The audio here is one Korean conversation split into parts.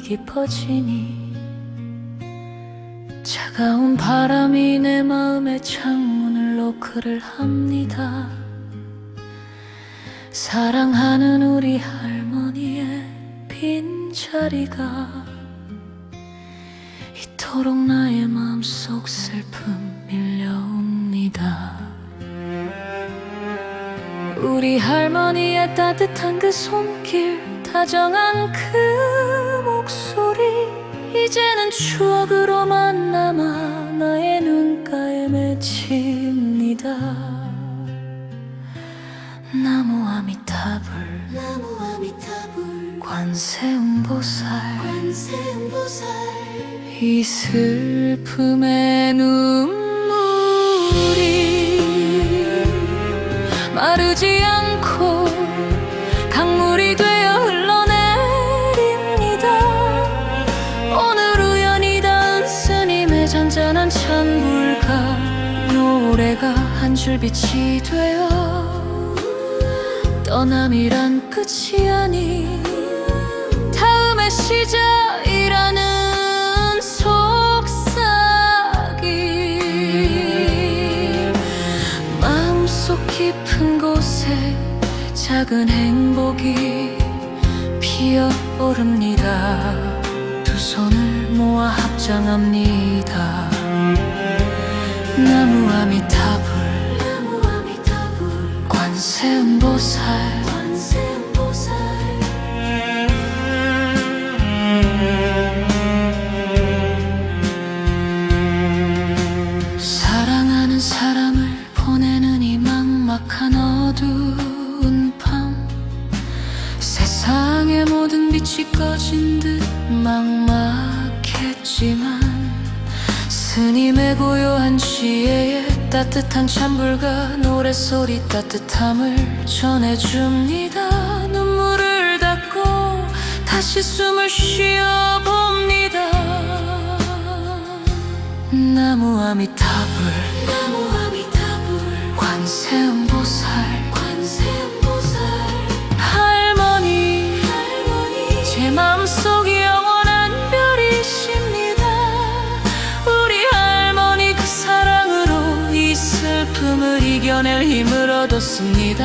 깊어지니 차가운 바람이 내 마음의 창문을 노크를 합니다. 사랑하는 우리 할머니의 빈자리가 이토록 나의 마음속 슬픔 밀려옵니다. 우리 할머니의 따뜻한 그 손길 다정한 그 이제는 추억으로만 남아 나의 눈가에 맺힙니다. 나무 아미타불 나무 아미타불 관세음보살 관세음보살 이 슬픔의 눈물이 마르지 않고 잔잔한 찬불과 노래가 한 줄 빛이 되어 떠남이란 끝이 아닌 다음의 시작이라는 속삭임. 마음속 깊은 곳에 작은 행복이 피어오릅니다. 두 손을 모아 합장합니다 관세음보살. 사랑하는 사람을 보내는 이 막막한 어두운 밤. 세상의 모든 빛이 꺼진 듯 막막했지만 스님의 고요한 지혜에 따뜻한 찬불과 노래소리 따뜻함을 전해줍니다. 눈물을 닦고 다시 숨을 쉬어봅니다. 나무 아미타불 슬픔을 이겨낼 힘을 얻었습니다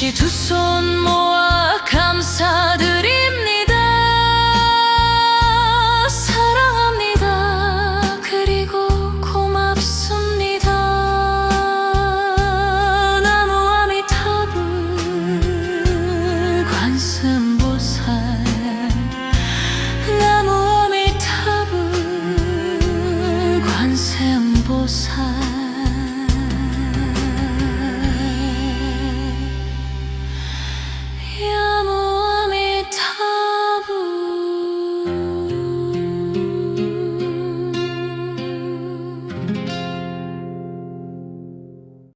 다시 두 손 모아 감사드립니다